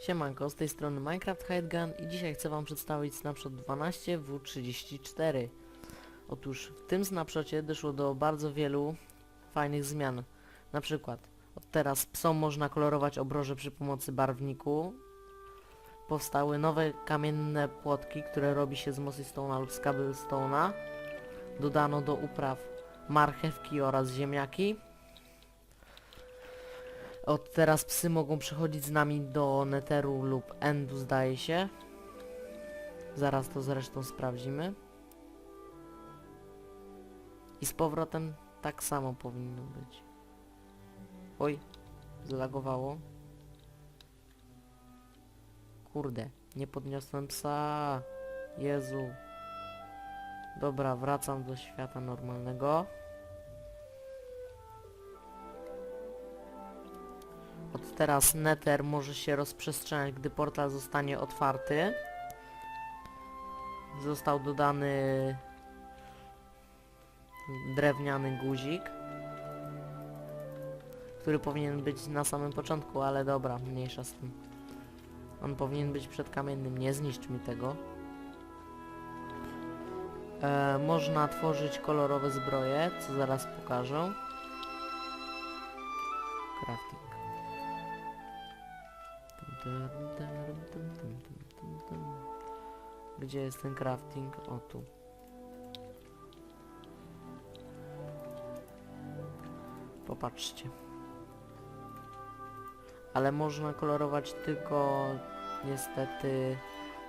Siemanko, z tej strony Minecraft Hidegun i dzisiaj chcę wam przedstawić snapshot 12W34. Otóż w tym snapshocie doszło do bardzo wielu fajnych zmian. Na przykład od teraz psom można kolorować obroże przy pomocy barwniku. Powstały nowe kamienne płotki, które robi się z mossy stone'a lub z cobblestone'a. Dodano do upraw marchewki oraz ziemniaki. Od teraz psy mogą przychodzić z nami do Netheru lub Endu zdaje się. Zaraz to zresztą sprawdzimy. I z powrotem tak samo powinno być. Oj, zlagowało. Kurde, nie podniosłem psa. Jezu. Dobra, wracam do świata normalnego. Teraz Nether może się rozprzestrzeniać, gdy portal zostanie otwarty. Został dodany drewniany guzik, który powinien być na samym początku, ale dobra, mniejsza z tym. On powinien być przed kamiennym, nie zniszcz mi tego. E, można tworzyć kolorowe zbroje, co zaraz pokażę. Crafting. Gdzie jest ten crafting? O tu. Popatrzcie. Ale można kolorować tylko niestety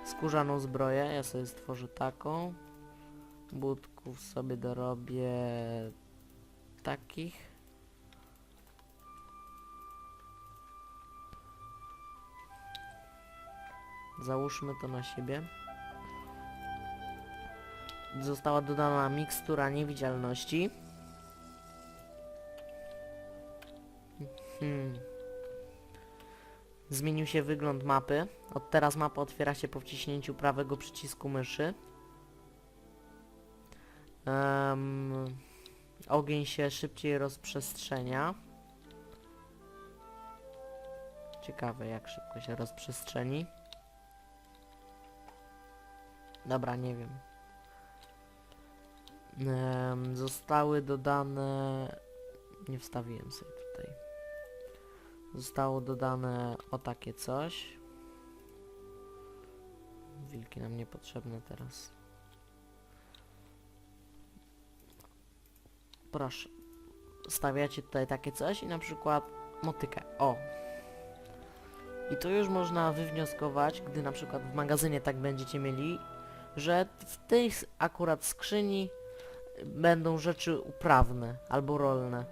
skórzaną zbroję. Ja sobie stworzę taką. Budków sobie dorobię takich. Załóżmy to na siebie. Została dodana mikstura niewidzialności. Hmm. Zmienił się wygląd mapy. Od teraz mapa otwiera się po wciśnięciu prawego przycisku myszy. Em, ogień się szybciej rozprzestrzenia. Ciekawe jak szybko się rozprzestrzeni. Dobra, nie wiem. Em, zostały dodane... Nie wstawiłem sobie tutaj. Zostało dodane o takie coś. Wilki nam niepotrzebne teraz. Proszę. Stawiacie tutaj takie coś i na przykład motykę. O! I tu już można wywnioskować, gdy na przykład w magazynie tak będziecie mieli, że w tej akurat skrzyni będą rzeczy uprawne albo rolne.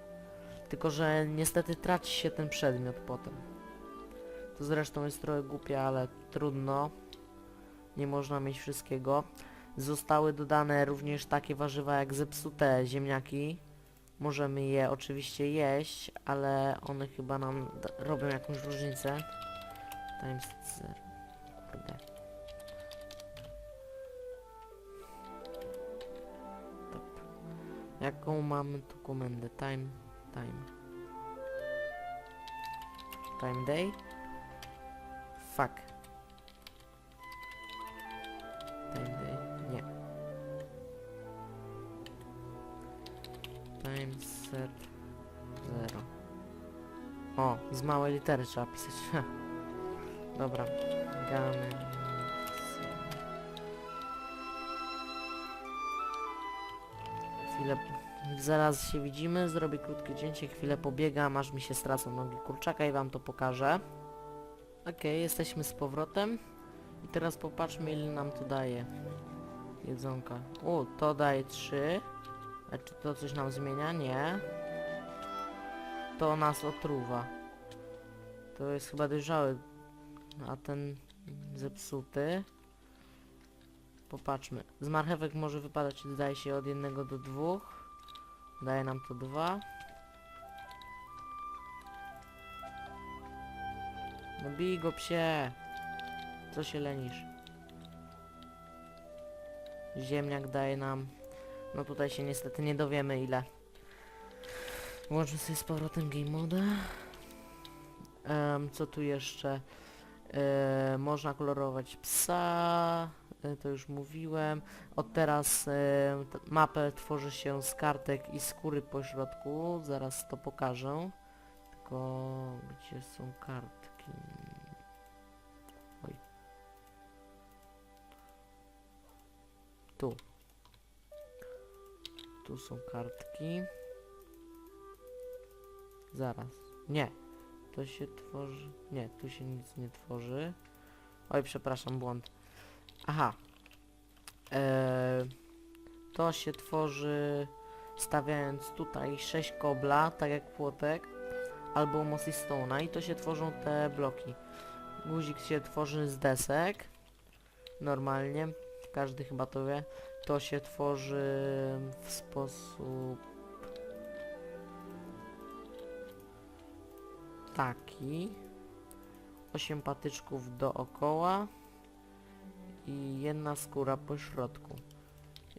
Tylko, że niestety traci się ten przedmiot potem. To zresztą jest trochę głupie, ale trudno. Nie można mieć wszystkiego. Zostały dodane również takie warzywa jak zepsute ziemniaki. Możemy je oczywiście jeść, ale one chyba nam robią jakąś różnicę. Times zero. Kurde. Jaką mamy tu komendę? Time, time. Time day? Fuck. Time day? Nie. Time set zero. O, z małej litery trzeba pisać. Dobra. Gamy. Chwilę. Zaraz się widzimy, zrobię krótkie cięcie, chwilę pobiegam, aż mi się stracą nogi kurczaka i wam to pokażę. Okej, jesteśmy z powrotem. I teraz popatrzmy ile nam to daje. Jedzonka. O, to daje 3. A czy to coś nam zmienia? Nie. To nas otruwa. To jest chyba dojrzały. A ten zepsuty. Popatrzmy. Z marchewek może wypadać, zdaje się, od jednego do dwóch. Daje nam to dwa. No bij go psie. Co się lenisz? Ziemniak daje nam... No tutaj się niestety nie dowiemy ile. Włączmy sobie z powrotem game moda. Em, co tu jeszcze? E, można kolorować psa, to już mówiłem. Od teraz e, mapę tworzy się z kartek i skóry po środku, zaraz to pokażę. Tylko gdzie są kartki? Oj. Tu. Tu są kartki. Zaraz. Nie. To się tworzy... Nie, tu się nic nie tworzy. Oj, przepraszam, błąd. Aha. Eee, to się tworzy stawiając tutaj 6 kobla, tak jak płotek, albo mossy stone'a i to się tworzą te bloki. Guzik się tworzy z desek, normalnie, każdy chyba to wie. To się tworzy w sposób taki. 8 patyczków dookoła i jedna skóra po środku.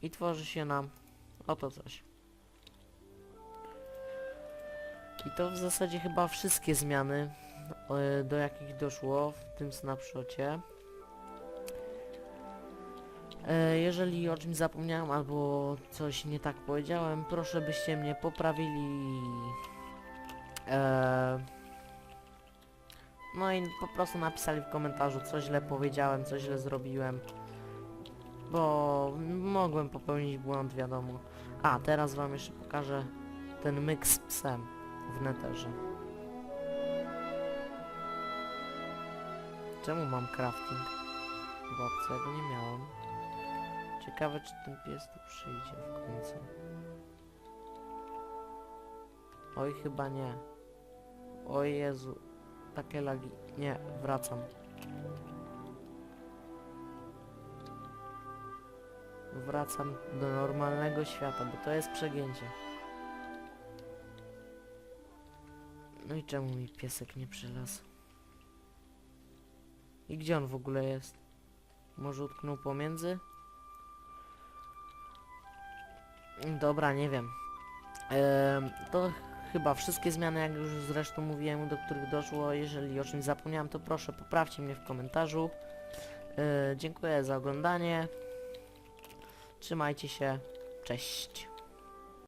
I tworzy się nam oto coś. I to w zasadzie chyba wszystkie zmiany, e, do jakich doszło w tym snapshocie. E, Jeżeli o czymś zapomniałem albo coś nie tak powiedziałem, proszę byście mnie poprawili. E, no i po prostu napisali w komentarzu, co źle powiedziałem, co źle zrobiłem. Bo mogłem popełnić błąd, wiadomo. A, teraz wam jeszcze pokażę ten myk z psem w neterze. Czemu mam crafting? W opcji, ja go nie miałem. Ciekawe, czy ten pies tu przyjdzie w końcu. Oj, chyba nie. O Jezu. Takie lagi. Nie, wracam. Wracam do normalnego świata, bo to jest przegięcie. No i czemu mi piesek nie przylazł? I gdzie on w ogóle jest? Może utknął pomiędzy? Dobra, nie wiem. To chyba wszystkie zmiany, jak już zresztą mówiłem, do których doszło. Jeżeli o czymś zapomniałem, to proszę poprawcie mnie w komentarzu. E, dziękuję za oglądanie. Trzymajcie się. Cześć.